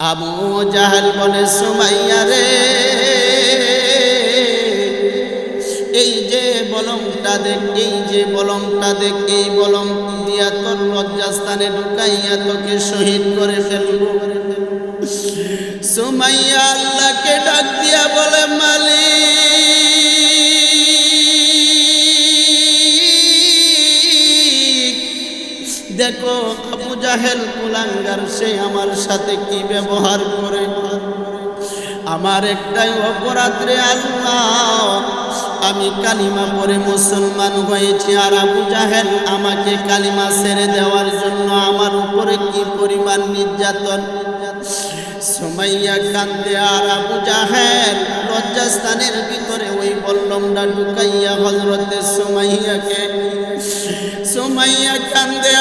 আবু জাহাল বলে, সুমাইয়া রে, এই যে বলমটা দেখ, এই যে বলমটা দেখ, এই বলম দিয়া তোর লজ্জাস্থানে ঢুকাইয়া তোকে শহীদ করে ফেলব। সুমাইয়া আল্লাহকে ডাক দিয়া বলে, মালিক, দেখো জাহেল কুলাঙ্গার সে আমার সাথে কি ব্যবহার করে? আমার একটাই অপরাধ রে আমি কালিমা পরে মুসলমান হয়েছি আর আবু জাহেল আমাকে কালিমা ছেড়ে দেওয়ার জন্য আমার উপরে কি পরিমাণ নির্যাতন? সুমাইয়া কান্দে আর আবু জাহেল লজ্জাস্থানের ভিতরে ওই বল্লমটা ঢুকাইয়া হজরতে সুমাইয়াকে সুমাইয়া কান্দে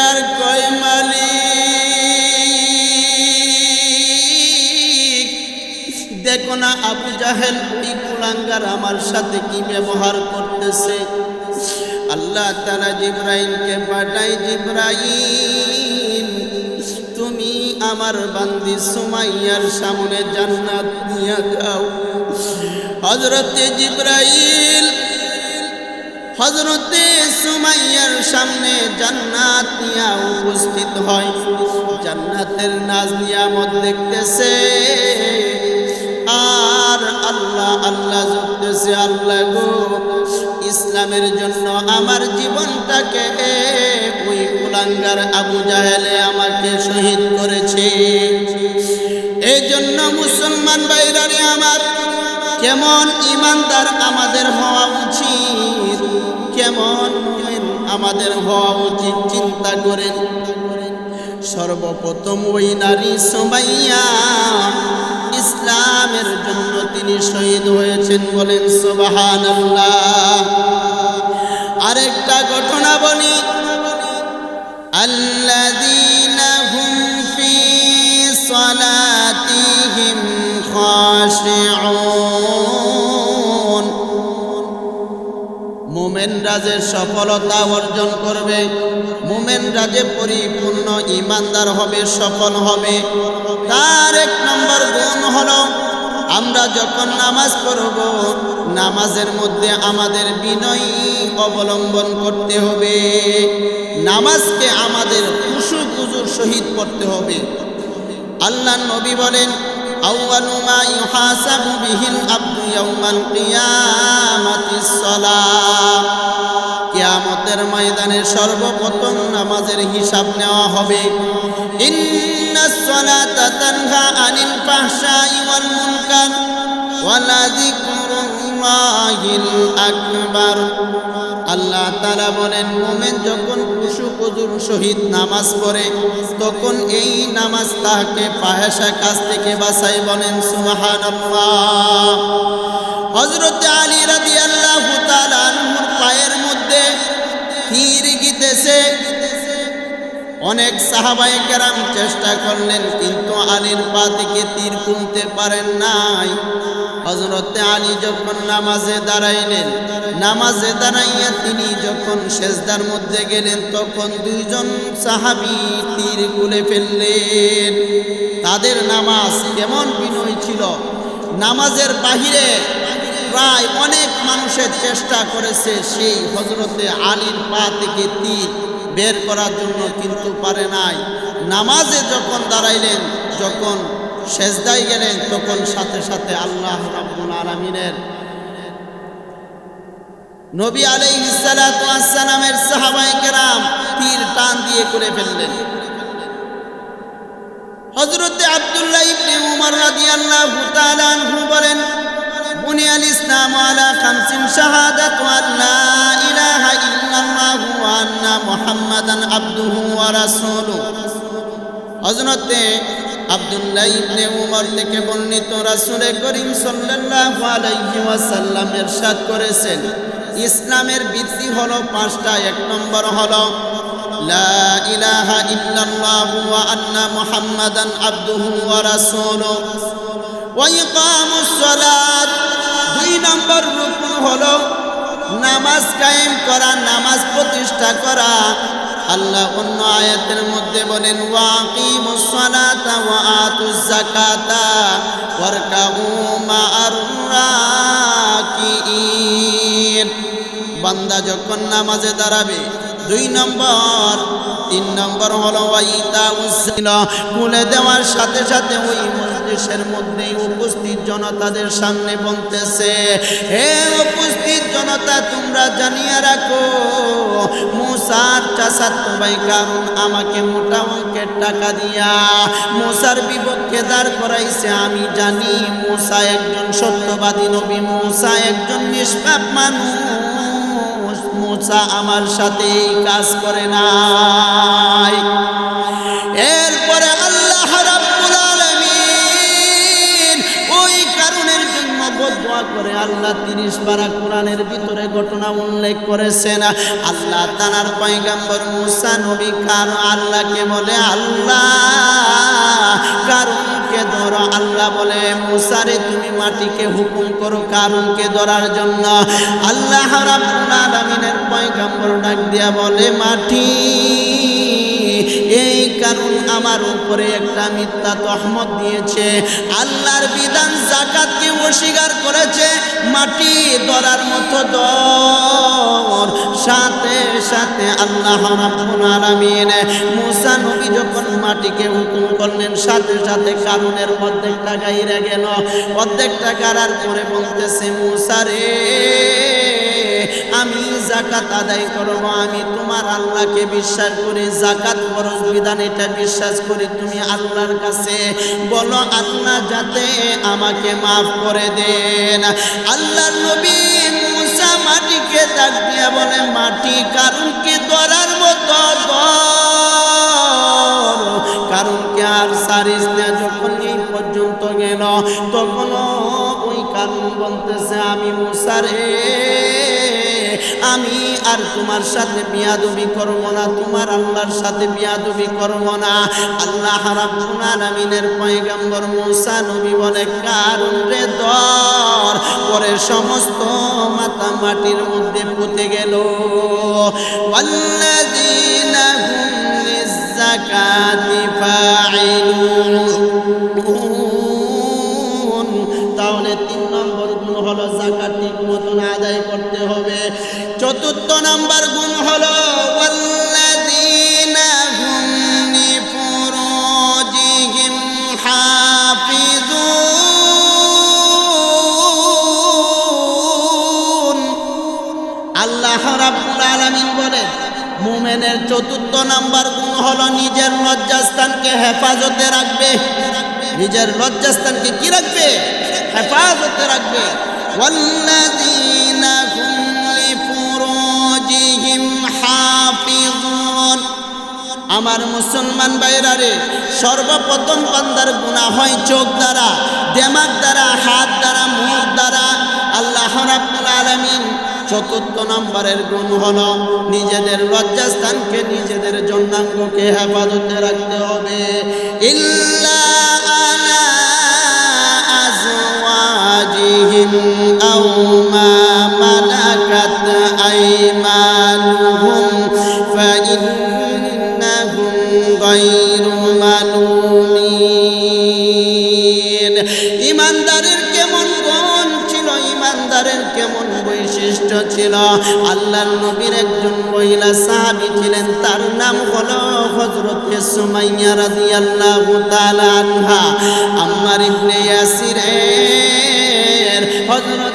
জাহেল ওই কুলাঙ্গার আমার সাথে কি ব্যবহার করতেছে? আল্লাহ তালা জিব্রাইলকে পাঠাই জিব্রাইল, তুমি আমার বান্দি সুমাইয়ার সামনে জান্নাত নিয়ে যাও। হজরতে জিব্রাইল হজরতে সুমাইয়ার সামনে জান্নাত নিয়া উপস্থিত হয়। জান্নাতের নাজ নিয়ামত দেখতেছে। আর আল্লাহ আল্লাহ জপতেছে, আল্লাহ গো, ইসলামের জন্য আমার জীবনটাকে ওই কুলাঙ্গার আবু জাহেলে আমাকে শহীদ করেছে। এই জন্য মুসলমান বাইরারে আমার কেমন ইমানদার আমাদের হওয়া উচিত, কেমন আমাদের হওয়া উচিত চিন্তা করেন। সর্বপ্রথম ওই নারী সবাইয়া ইসলামের জন্য তিনি শহীদ হয়েছেন বলেন সোবাহান আরেকটা ঘটনা বলি। আল্লাযীনা হুম ফি সালাতিহিম খাশিউন। মোমেনরা যে সফলতা অর্জন করবে। মোমেনরা যে পরিপূর্ণ ইমানদার হবে, সফল হবে। তার এক নম্বর গুণ হলো আমরা যখন নামাজ পড়ব, নামাজের মধ্যে আমাদের বিনয় অবলম্বন করতে হবে। নামাজকে আমাদের কুসু কুজুর সহিত পড়তে হবে। আল্লাহ নবী বলেন, আউয়ালু ময়দানে সর্বপ্রথম নামাজের হিসাব নেওয়া হবে। আল্লাহ তারা বলেন, মোমেন যখন কুসু কুজুর সহিত নামাজ পড়ে, তখন এই নামাজ তাহাকে পাহেসা কাছ থেকে বাসাই বলেন সুমাহান হজরতে আলী রাদি অনেক সাহাবাই কেরাম চেষ্টা করলেন, কিন্তু আলীর পা থেকে তীর কমতে পারেন নাই। হজরতে আলী যখন নামাজে দাঁড়াইলেন, নামাজে দাঁড়াইয়া তিনি যখন সেজদার মধ্যে গেলেন, তখন দুইজন সাহাবি তীর গুলে ফেললেন। তাদের নামাজ কেমন বিনয় ছিল? নামাজের বাহিরে প্রায় অনেক মানুষের চেষ্টা করেছে সেই হজরতে আলীর পা থেকে তীর বের করার জন্য কিন্তু পারে নাই। নামাজে যখন দাঁড়াইলেন, যখন সেজদায় গেলেন, তখন সাথে সাথে আল্লাহ রাব্বুল আলামিনের নবী আলাইহিস সালাতু ওয়াস সালামের সাহাবায়ে কেরাম তীর টান দিয়ে করে ফেললেন। হযরতে আব্দুল্লাহ ইবনে উমর রাদিয়াল্লাহু তাআলা আনহু বলেন, বুনিয়াল ইসলাম আলা খামসিন শাহাদাতু আল্লা ইলাহা ইল্লাল্লাহু আন্না মুহাম্মাদান আবদুহু ওয়া রাসূলুহু। হযরতে আব্দুল্লাহ ইবনে উমর থেকে বর্ণিত রাসূলে করিম সাল্লাল্লাহু আলাইহি ওয়াসাল্লাম ইরশাদ করেছেন, ইসলামের ভিত্তি হলো পাঁচটা, এক নম্বর হলো, লা ইলাহা ইল্লাল্লাহু ওয়া আন্না মুহাম্মাদান আবদুহু ওয়া রাসূলুহু। ওয়া ইকামুস সালাত। দুই নম্বর রুকন হলো নামাজ কায়েম করা, নামাজ প্রতিষ্ঠা করা। আল্লাহ অন্য আয়াতের মধ্যে বলেন বান্দা যখন নামাজে দাঁড়াবে, দুই নম্বর, তিন নম্বর হলো ওয়াইতা উসিলা কুলে দেওয়ার সাথে সাথে ওই মজলিসের মধ্যে উপস্থিত জনতাদের সামনে বলতেছে, হে উপস্থিত জনতা, তোমরা জানিয়ে রাখো, মুসার চাচাতো ভাই কারণ আমাকে মোটা অঙ্কের টাকা দিয়া মুসার বিপক্ষে দাঁড় করাইছে। আমি জানি মুসা একজন সত্যবাদী নবী, মুসা একজন নিষ্পাপ মানুষ, মুসা আমার সাথে কাজ করে নাই। আল্লাহ তিরিশ পারা কোরআনের ভিতরে ঘটনা উল্লেখ করেছেন। আল্লাহ তানার পয়গাম্বর মুসা নবী কারণ আল্লাহকে বলে, আল্লাহ কারণকে ধরো। আল্লাহ বলে মুসারে তুমি মাটিকে হুকুম করো কারণকে ধরার জন্য। আল্লাহ রাব্বুল আলামিনের পয়গাম্বর ডাক দিয়া বলে, মাটি কারণ আমার উপরে একটা মিথ্যা তহমত দিয়েছে। আল্লাহর বিধান জাকাতকে অস্বীকার করেছে। মাটি ধরার মতো দর। সাথে সাথে আল্লাহ মুসা নবী যখন মাটিকে হুকুম করলেন, সাথে সাথে কারণের অর্ধেক টাকা গাইরা গেল। অর্ধেকটা গাড়ার পরে বলতেছে, মুসা রে আমি জাকাত আদায় করব, আমি তোমার আল্লাহকে বিশ্বাস করি জাকাত ফরজ বিধান এটা বিশ্বাস করি, তুমি আল্লাহর কাছে বলো, আল্লাহ যাতে আমাকে মাফ করে দেন। আল্লাহ নবী মাটিকে ডাক দিয়া বলে, মাটি কারণকে ধরার মতো ধর। কারণকে আর সারিস না, যখন এই পর্যন্ত গেল, তখনও ওই কারণ বলতেছে, আমি মুসারে আমি আর তোমার সাথে বিয়াদবি করব না, তোমার আল্লাহর সাথে বিয়াদবি করব না। আল্লাহ রাব্বুল আলামিনের পয়গম্বর মুসা নবী বলে, কারণ রে দর, পরে সমস্ত মাথা মাটির মধ্যে পুঁতে গেল। ওয়াল্লাযীনা হুম লিয-যাকাতি ফাঈলুন। তাহলে তিন নম্বর গুণ হলো জাকাত ঠিক মতন আদায় করতে হবে। চতুর্থ নম্বর গুণ হলো আল্লাহ চতুর্থ নাম্বার গুণ হলো নিজের লজ্জাস্থানকে হেফাজতে রাখবে। নিজের লজ্জাস্থানকে কি রাখবে? হেফাজতে রাখবে। আমার মুসলমান ভাইরা রে, সর্বপ্রথম বান্দার গুণা হয় চোখ দ্বারা দেমাগ দ্বারা, হাত দ্বারা, মুখ দ্বারা। আল্লাহ আলামিন চতুর্থ নম্বরের গুণ হলো নিজেদের লজ্জাস্থানকে নিজেদের জন্মাঙ্গকে হেফাজতে রাখতে হবে। ইল্লা গায়রু ইমানদারের কেমন ছিল? ইমানদারের কেমন বৈশিষ্ট্য ছিল? আল্লাহর নবীর একজন মহিলা সাহাবী ছিলেন, তার নাম হলো হযরতে সুমাইয়া রাদিয়াল্লাহু তাআলা আনহা। আম্মার ইবনে ইয়াসিরের হযরতে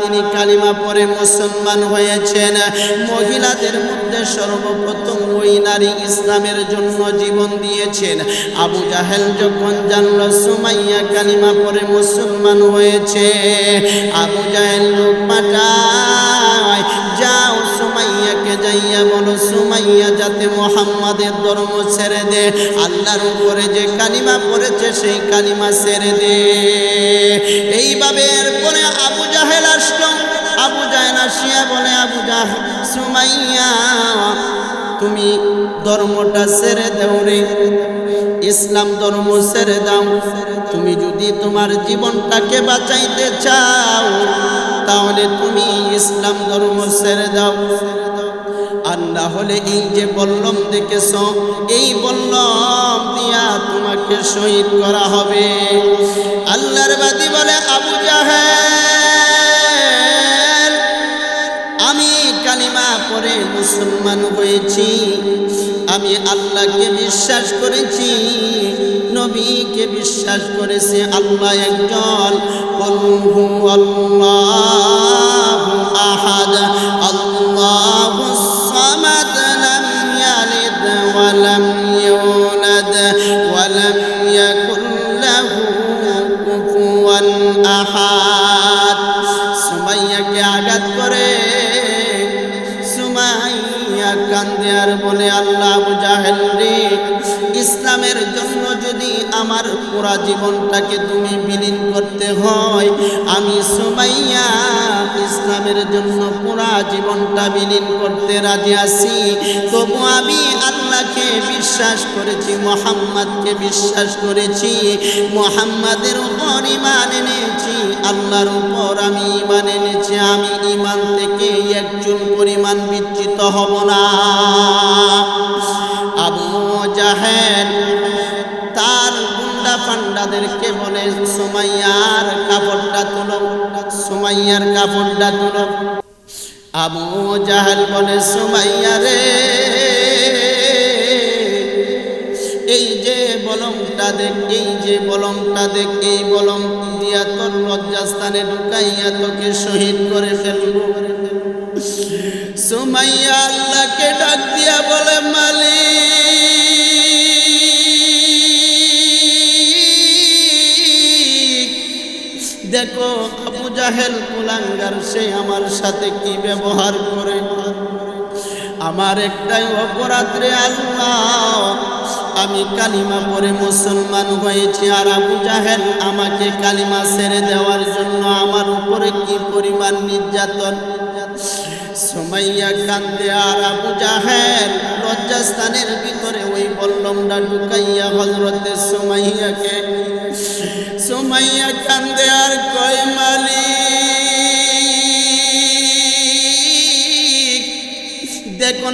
তিনি কালিমা পরে মুসলমান হয়েছেন। মহিলাদের মধ্যে সর্বপ্রথম ওই নারী ইসলামের জন্য জীবন দিয়েছেন। আবু জাহেল যখন জানল, সুমাইয়া কালিমা পরে মুসলমান হয়েছে, আবু জাহেল লোক পাঠায় সুমাইয়া যাতে মোহাম্মদের ধর্ম ছেড়ে দে। আল্লাহর উপরে যে কালিমা পড়েছে, সেই কালিমা ছেড়ে দে। এইভাবে এরপরে আবু জাহেল আসলো। আবু জাহেল আসিয়া বলে, আবু জাহ, সুমাইয়া, তুমি ধর্মটা ছেড়ে দেও রে। ইসলাম ধর্ম ছেড়ে দাও। তুমি যদি তোমার জীবনটাকে বাঁচাইতে চাও, তাহলে তুমি ইসলাম ধর্ম ছেড়ে দাও। আর না হলে এই যে বললম দেখেছ, এই বললম দিয়া তোমাকে শহীদ করা হবে। আল্লাহর বাদী বলে, আবু জাহেল, আমি কালিমা পরে মুসলমান হয়েছি। আমি আল্লাহকে বিশ্বাস করেছি, নবীকে বিশ্বাস করেছে আল্লাহ একজন। আহাদা আমার পুরা জীবনটাকে তুমি বিলীন করতে হয়। আমি সুমাইয়া ইসলামের জন্য পুরা জীবনটা বিলীন করতে রাজি আছি। তবু আমি আল্লাহকে বিশ্বাস করেছি, মোহাম্মদকে বিশ্বাস করেছি। মোহাম্মদের উপর ইমান এনেছি, আল্লাহর উপর আমি ইমান এনেছি। আমি ইমান থেকে একজন পরিমাণ বিচ্ছিত হব না। আবু জাহেদ পান্ডাদেরকে বলে, সুমাইয়ার কাপড়টা তুলো, সুমাইয়ার কাপড়টা তুলো। আবু জাহেল বলে, সুমাইয়া রে, এই যে বলমটা দেখ, এই যে বলমটা দেখ, এই বলম দিয়া তোর লজ্জাস্থানে ঢুকাইয়া তোকে শহীদ করে ফেলব। সুমাইয়া আল্লাহকে ডাক দিয়া বলে জাহেল কুলাঙ্গার সে আমার সাথে কি ব্যবহার করে? আমার একটাই অপরাধ রে আল্লাহ। আমি কালিমা পরে মুসলমান হয়েছি আর আবু জাহেল আমাকে কালিমা ছেড়ে দেওয়ার জন্য আমার উপরে কি পরিমাণ নির্যাতন? সোমাইয়া কান্দে আর আবু জাহেল লজ্জাস্থানের ভিতরে ওই বল্লমটা ঢুকাইয়া হজরতে সুমাইয়াকে সুমাইয়া কান্দে আর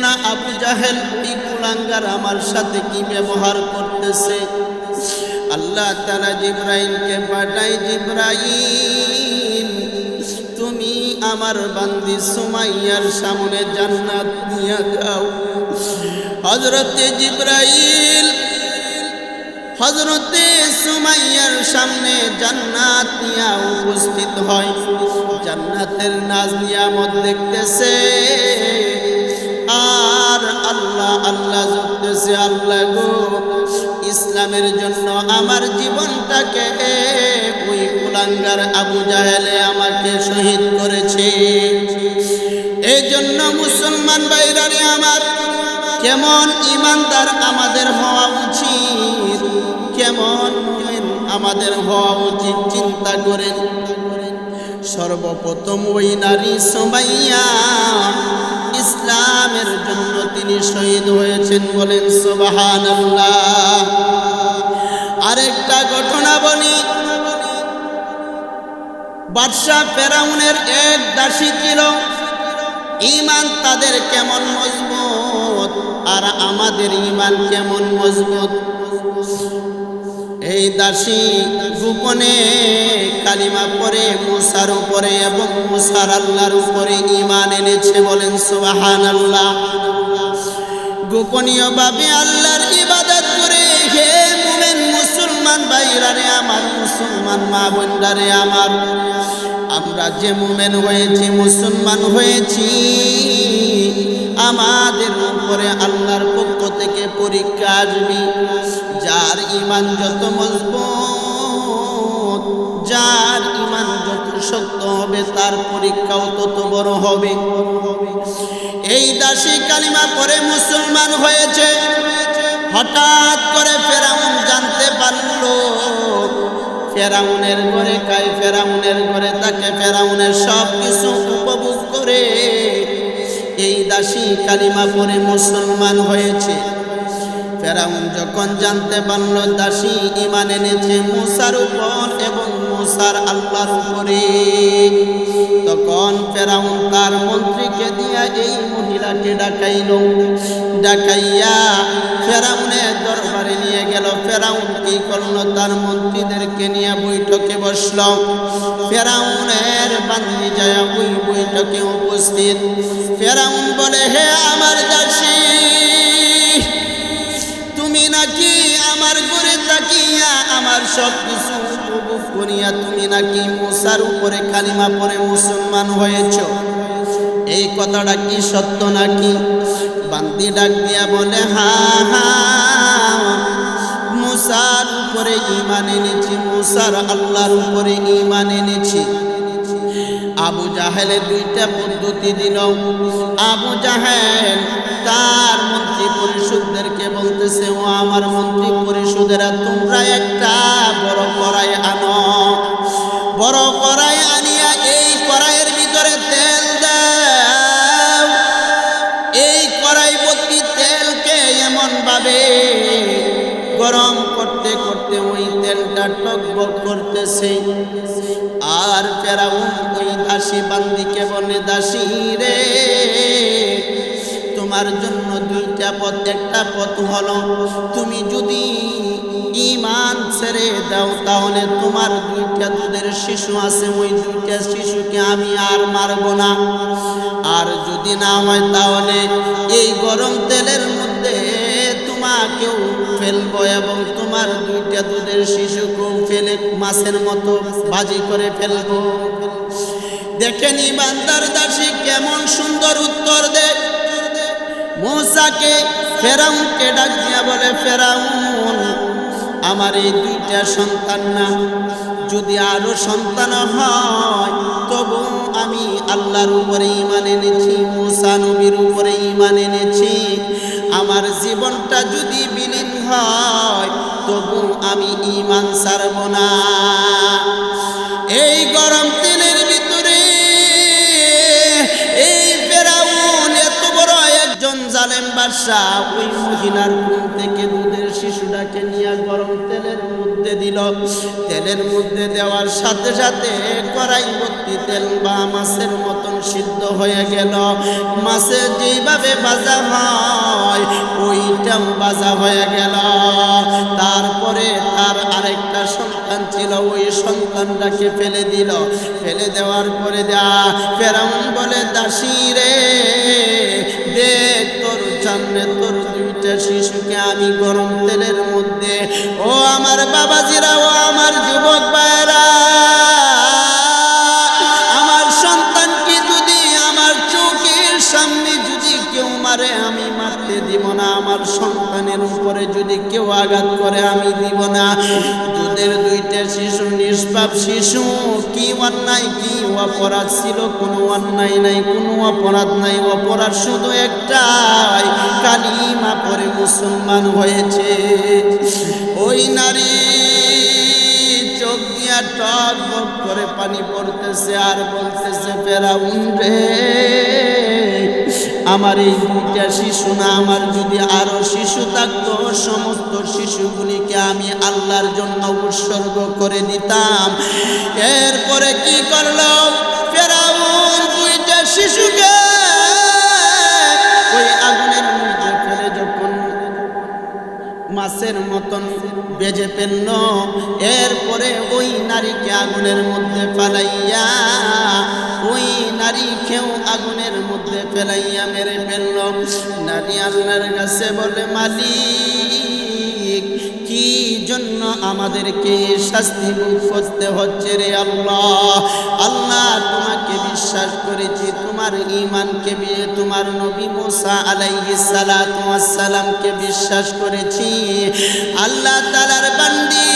না আবু জাহেল ওই কুলাঙ্গার আমার সাথে কি ব্যবহার করতেছে? আল্লাহ তারা জিব্রাইলকে পাঠাই জিব্রাইল, তুমি আমার বান্দি সুমাইয়ার সামনে জান্নাত নিয়ে যাও হজরতে জিব্রাইল হজরতে সুমাইয়ার সামনে জান্নাত নিয়া উপস্থিত হয়। জান্নাতের নাজ নিয়ামত দেখতেছে। আর আল্লাহ আল্লাহ জপতেছে আল্লাহ গো, ইসলামের জন্য আমার জীবনটাকে ওই কুলাঙ্গার আবু জাহেলে আমাকে শহীদ করেছে। এই জন্য মুসলমান বাইরারে আমার, কেমন ইমানদার আমাদের হওয়া উচিত, কেমন আমাদের হওয়া উচিত, চিন্তা করেন। সর্বপ্রথম ওই নারী সোমাইয়া ইসলামের জন্য তিনি শহীদ হয়েছেন বলেন সোবাহান আরেকটা ঘটনা বলি। বাদশাহ ফেরাউনের এক দাসী ছিল। ইমান তাদের কেমন মজবুত আর আমাদের ইমান কেমন মজবুত? এই দাসী গোপনে কালিমা পরে মুসার উপরে এবং মুসার আল্লাহর উপরে ইমান এনেছে বলেন সুবাহান আল্লাহ গোপনীয় ভাবে আল্লাহর ইবাদত করে, হে মুমেন মুসলমান ভাইরারে আমার, মুসলমান মা বোনরারে আমার, আমরা যে মুমেন হয়েছি, মুসলমান হয়েছি, আমাদের উপরে আল্লাহর পক্ষ থেকে পরীক্ষা আসবি। ইমান যত মজবুত, যার ইমান যত সত্য হবে, তার পরীক্ষাও তত বড় হবে। এই দাসী কালিমা পরে মুসলমান হয়েছে। হঠাৎ করে ফেরাউন জানতে পারল, ফেরাউনের ঘরে খায় ফেরাউনের ঘরে তাকে ফেরাউনের সব কিছু উপভোগ করে এই দাসী কালিমা পরে মুসলমান হয়েছে। ফেরাউন যখন জানতে পারল দাসী ইমান এনেছে মুসার উপর এবং মুসার আল্লাহর উপরে, তখন ফেরাউন তার মন্ত্রীকে দিয়া এই মহিলাকে ডাকাইল। ডাকাইয়া ফেরাউনের দরবারে নিয়ে গেল। ফেরাউন কি করল? তার মন্ত্রীদেরকে নিয়ে বৈঠকে বসল। ফেরাউনের বান্দি যায় ওই বৈঠকে উপস্থিত। ফেরাউন বলে, হে আমার দাসী সব কিছু উপভোগ করিয়া তুমি নাকি মুসার উপরে কালিমা পরে মুসলমান হয়েছ? এই কথাটা কি সত্য নাকি? বান্দি ডাক দিয়া বলে, হা হা, মুসার উপরে ইমান এনেছি, মুসার আল্লাহর উপরে ইমান এনেছি। আবু জাহেলে দুইটা পদ্ধতি দিল। আবু জাহেল তার মন্ত্রী পরিষদদেরকে বলতেছে ও আমার মন্ত্রী পরিষদেরা, তোমরা একটা বড় কড়াই আনো। বড় কড়াই আনিয়া এই কড়াইয়ের ভিতরে তেল দাও। এই কড়াই ভর্তি তেলকে এমন ভাবে গরম করতে করতে ওই তেলটা টকবক করতেছে। আর ফেরাউন ওই দাসী বান্দিকে বলে, দাসী রে তোমার জন্য দুইটা পথ, একটা পথ হলো, তুমি যদি ইমান ছেড়ে দাও, তাহলে তোমার দুইটা দুধের শিশু আছে, ওই দুইটা শিশুকে আমি আর মারব না। আর যদি না হয়, তাহলে এই গরম তেলের মধ্যে তোমাকেও ফেলব এবং তোমার দুইটা দুধের শিশুকেও ফেলে মাছের মতো বাজি করে ফেলব। দেখেন ইমানদার দাসী, কেমন সুন্দর উত্তর দেয় মূসাকে ফেরাউনকে ডাক দিয়া বলে, ফেরাউন, আমার এই দুইটা সন্তান না। যদি আরও সন্তান হয়, তবু আমি আল্লাহর উপরে ইমান এনেছি, মুসা নবীর উপরে ইমান এনেছি। আমার জীবনটা যদি বিলীন হয়, তবু আমি ইমান ছাড়ব না। এই গরম বাদশাহ ওই মহিলার ঘুম থেকে দুধের শিশুটাকে নিয়ে গরম তেলের মধ্যে দিল। তেলের মধ্যে দেওয়ার সাথে সাথে কড়াই ভর্তি তেল বা মাছের মতন সিদ্ধ হয়ে গেল। মাছে যেইভাবে ভাজা হয় ওইটাও ভাজা হয়ে গেল। তারপরে তার আরেকটা সন্তান ছিল, ওই সন্তানটাকে ফেলে দিল। ফেলে দেওয়ার পরে দা ফেরাউন বলে, দাসী রে, দেখ তোর সামনে তোর দুইটা শিশুকে আমি গরম তেলের মধ্যে, ও আমার বাবাজিরা, ও আমার যুবক ভাইরা আমার সন্তানকে যদি আমার চোখের সামনে যদি কেউ মারে, আমি মারতে দিব না। আমার সন্তানের উপরে যদি কেউ আঘাত করে, আমি দিব না। দুধের দুইটা শিশু, নিষ্পাপ শিশু। অন্যায় কি? অপরাধ ছিল, কোনো অন্যায় নাই, কোনো অপরাধ নাই। অপরাধ শুধু একটাই, কালিমা পরে মুসলমান হয়েছে। ওই নারী চোখ দিয়া টক করে পানি পড়তেছে আর বলতেছে, ফেরাউন রে। আমার এই দুইটা শিশু না, আমার যদি আরও শিশু থাকতো, সমস্ত শিশুগুলিকে আমি আল্লাহর জন্য উৎসর্গ করে দিতাম। এরপরে কি করল? দুইটা শিশুকে ওই আগুনের মধ্যে ফেলে যখন মাছের মতন বেজে ফেলল, এরপরে ওই নারীকে আগুনের মধ্যে ফেলাইয়া ওই নারীকেও আগুনের মধ্যে ফেলাইয়া মেরে ফেলল। নারী আল্লাহর কাছে বলে, মালিক, কি জন্য আমাদেরকে শাস্তি করতে হচ্ছে রে আল্লাহ? আল্লাহ, তোমাকে বিশ্বাস করেছি, তোমার ইমানকে বিয়ে তোমার নবী মুসা ওয়াস সালামকে বিশ্বাস করেছি। আল্লাহ তাআলার বান্দি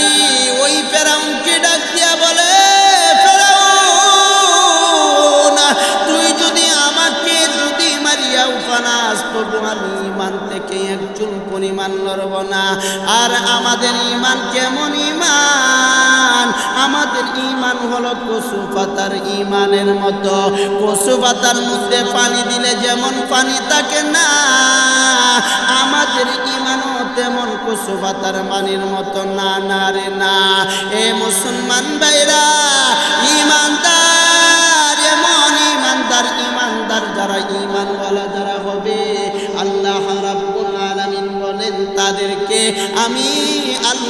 থেকে একচুল পরিমাণ লড়ব না। আর আমাদের ইমান কেমন ইমান আমাদের ইমান হলো কচু পাতার ইমানের মতো। কচু পাতার মধ্যে পানি দিলে যেমন পানি থাকে না, আমাদের ইমানও তেমন কচু পাতার পানির মতো না না রে না। এ মুসলমান ভাইরা ইমানদার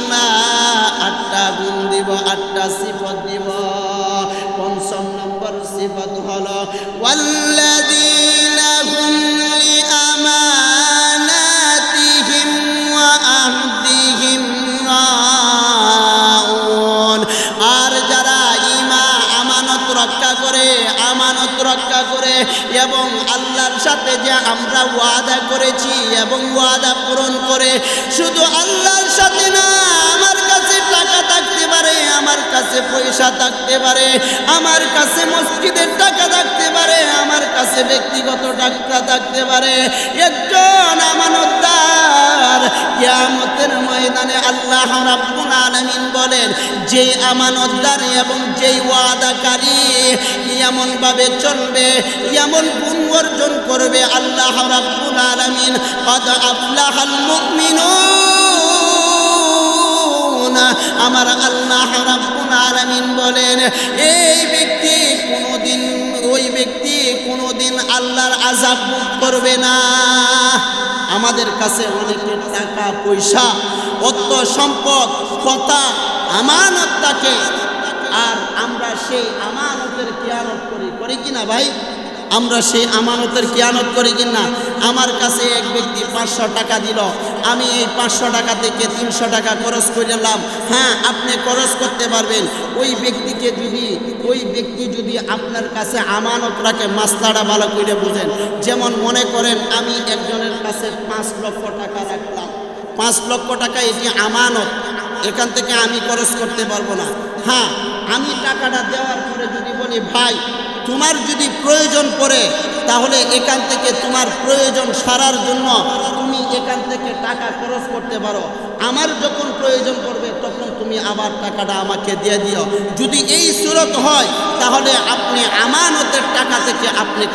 আল্লাহ আটটা গুণ দিব, আটটা সিফত দিব। পঞ্চম নম্বর সিফত হল এবং আল্লাহর সাথে যে আমরা ওয়াদা করেছি এবং ওয়াদা পূরণ করে, শুধু আল্লাহ কাছে পয়সা থাকতে পারে, আমার কাছে মসজিদের টাকা থাকতে পারে, আমার কাছে ব্যক্তিগত ডাক্তার থাকতে পারে। একজন আমানতদার ইয়ামতের ময়দানে আল্লাহ রাব্বুল আলামিন বলেন, যে আমানতদার এবং যেই ওয়াদাকারী এমন ভাবে চলবে এমন গুণ অর্জন করবে আল্লাহ রাব্বুল আলামিন। কদ আফলাহাল মুমিনুন। না, আমার আল্লাহ রাব্বুল আলামিন বলেন, এই ব্যক্তি কোনোদিন, ওই ব্যক্তি কোনোদিন আল্লাহর আজাব মুখ করবে না। আমাদের কাছে অনেকের টাকা, পয়সা, অর্থ সম্পদ, কথা, আমানত থাকে। আর আমরা সেই আমানতের কেয়ারত করি করি কিনা ভাই? আমরা সেই আমানতের কিয়ানত করি কিনা আমার কাছে এক ব্যক্তি পাঁচশো টাকা দিল। আমি এই পাঁচশো টাকা থেকে তিনশো টাকা খরচ করলাম হ্যাঁ আপনি খরচ করতে পারবেন। ওই ব্যক্তিকে যদি, ওই ব্যক্তি যদি আপনার কাছে আমানত রাখে মাস্তাটা ভালো করে বুঝেন। যেমন মনে করেন, আমি একজনের কাছে পাঁচ লক্ষ টাকা রাখলাম। পাঁচ লক্ষ টাকা এটি আমানত। এখান থেকে আমি খরচ করতে পারব না। হ্যাঁ আমি টাকাটা দেওয়ার পরে যদি বলি, ভাই তোমার যদি প্রয়োজন পড়ে, তাহলে এখান থেকে তোমার প্রয়োজন সারার জন্য তুমি এখান থেকে টাকা খরচ করতে পারো। আমার যখন প্রয়োজন পড়বে, তখন তুমি আবার টাকাটা আমাকে দিয়ে দিও। যদি এই সুরত হয়, তাহলে আপনি আমানতের টাকা থেকে আপনি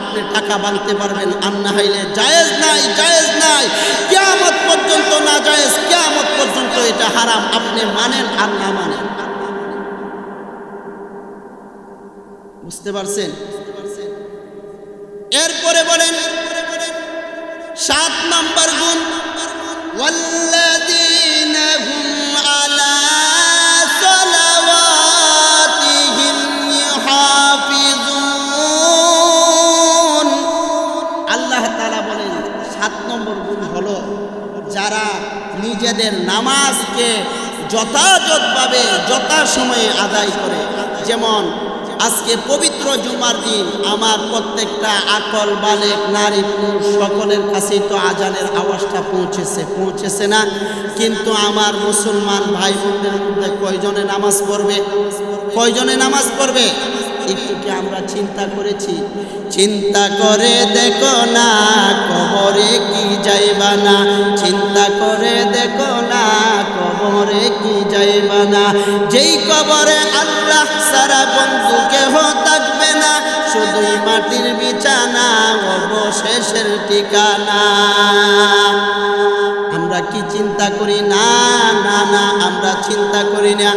আপনি টাকা বাঁধতে পারবেন। আর না হইলে জায়েজ নাই জায়েজ নাই। কেয়ামত পর্যন্ত না জায়েজ, কেয়ামত পর্যন্ত এটা হারাম। আপনি মানেন আর না মানেন। বুঝতে পারছেন এরপরে বলেন সাত নম্বর গুণ والذين هم على صلواتهم يحافظون আল্লাহ তাআলা বলেন সাত নম্বর গুণ হলো যারা নিজেদের নামাজকে যথাযথভাবে যথাসময়ে আদায় করে যেমন আজকে পবিত্র জুমার দিন। আমার প্রত্যেকটা আকল, বালেক, নারী, পুরুষ, সকলের কাছেই তো আজানের আওয়াজটা পৌঁছেছে পৌঁছেছে না। কিন্তু আমার মুসলমান ভাই বোনদের মধ্যে কয়জনে নামাজ পড়বে? কয়জনে নামাজ পড়বে? একটু কি আমরা চিন্তা করেছি? চিন্তা করে দেখো না, কবরে কি যাইবা না। চিন্তা করে দেখো না, কবরে কি যাইবা না। যেই কবরে আল্লাহ বন্ধু কেহ থাকবে না। শুধুই মাটির বিছানা, অবশেষের ঠিকানা। আমরা কি চিন্তা করি? না না না, আমরা চিন্তা করি না।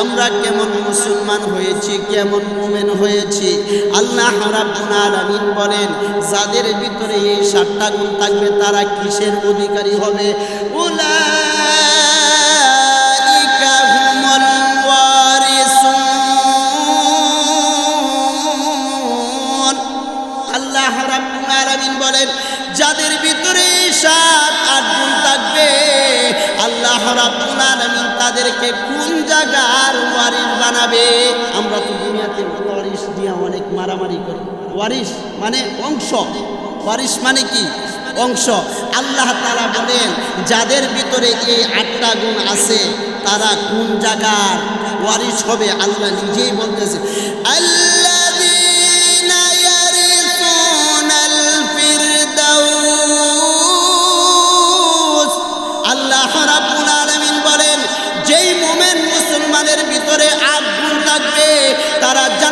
আমরা কেমন মুসলমান হয়েছি, কেমন মোমেন হয়েছি? আল্লাহ রাব্বুল আলামিন বলেন, যাদের ভিতরে এই সাতটা গুণ থাকবে, তারা কিসের অধিকারী হবে? উলাইকা তাদেরকে কোন জায়গার ওয়ারিস বানাবে? আমরা তো দুনিয়াতে ওয়ারিস দিয়ে অনেক মারামারি করি। ওয়ারিস মানে অংশ। ওয়ারিস মানে কি? অংশ। আল্লাহ তারা বলেন, যাদের ভিতরে এই আটটা গুণ আছে, তারা কোন জায়গার ওয়ারিস হবে? আল্লাহ নিজেই বলতেছে আল্লাযীনা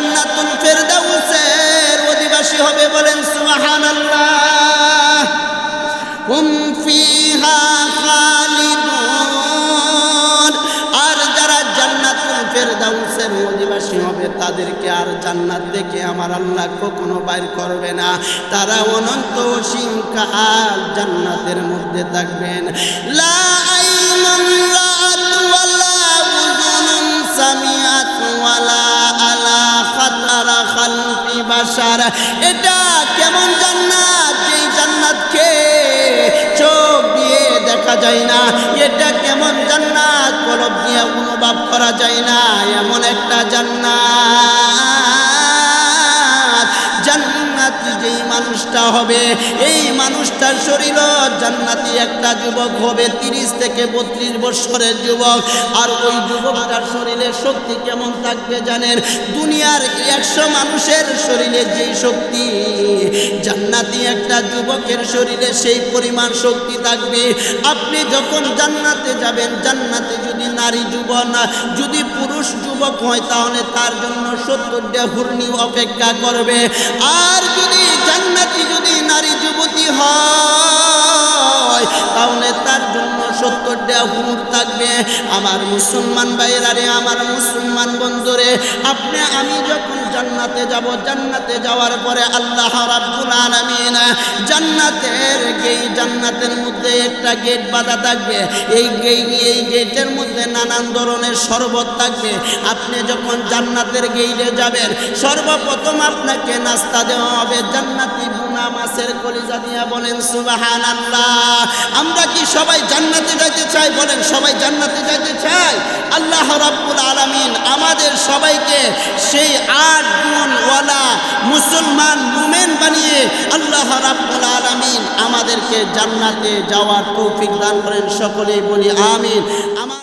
জান্নাতুল ফেরদাউসের অধিবাসী হবে বলেন সুবহানাল্লাহ। হুম ফিহা খালিদুন। আর যারা জান্নাতুল ফেরদাউসের অধিবাসী হবে, তাদেরকে আর জান্নাত আমার আল্লাহ কখনো বাইর করবে না। তারা অনন্ত জান্নাতের মধ্যে থাকবেন। লা আইনুন রাআত ওয়ালা উযুনুন সামিআত ওয়ালা খালফি বাশার এটা কেমন জান্নাত? যেই জান্নাতকে চোখ দিয়ে দেখা যায় না, এটা কেমন জান্নাত? কলব দিয়ে অনুভব করা যায় না, এমন একটা জান্নাত। মানুষটা হবে। এই মানুষটার শরীরও জান্নাতি একটা যুবক হবে, তিরিশ থেকে বত্রিশ বছরের যুবক। আর ওই যুবকটার শরীরে শক্তি কেমন থাকবে জানেন? দুনিয়ার একশো মানুষের শরীরে যেই শক্তি, জান্নাতি একটা যুবকের শরীরে সেই পরিমাণ শক্তি থাকবে। আপনি যখন জান্নাতে যাবেন, জান্নাতে যদি নারী যুবক না, যদি পুরুষ যুবক হয়, তাহলে তার জন্য সত্তরটা ঘূর্ণি অপেক্ষা করবে। আর যদি জান্নাতি যদি নারী যুবতী হয়, তাহলে তার জন্য সত্তরটা হুর থাকবে। আমার মুসলমান ভাইয়েরা রে, আমার মুসলমান বন্ধুরে, আপনি, আমি যখন জান্নাতে যাব, জান্নাতে যাওয়ার পরে আল্লাহ জান্নাতের গেই, জান্নাতের মধ্যে একটা গেট বাঁধা থাকবে। এই গেই, এই গেটের মধ্যে নানান ধরনের শরবত থাকবে। আপনি যখন জান্নাতের গেইটে যাবেন, সর্বপ্রথম আপনাকে নাস্তা দেওয়া হবে জান্নাতি বুনা মাছের কলিজা দিয়া বলেন সুবাহান আল্লাহ আমরা কি সবাই জান্নাতে যাইতে চাই? বলেন, সবাই জান্নাতে যাইতে চাই। আল্লাহ রাব্বুল আলামিন আমাদের সবাইকে সেই আট গুণওয়ালা মুসলমান মুমেন বানিয়ে আল্লাহ রাব্বুল আলামিন আমাদেরকে জান্নাতে যাওয়ার তৌফিক দান করেন। সকলেই বলি, আমিন। আমার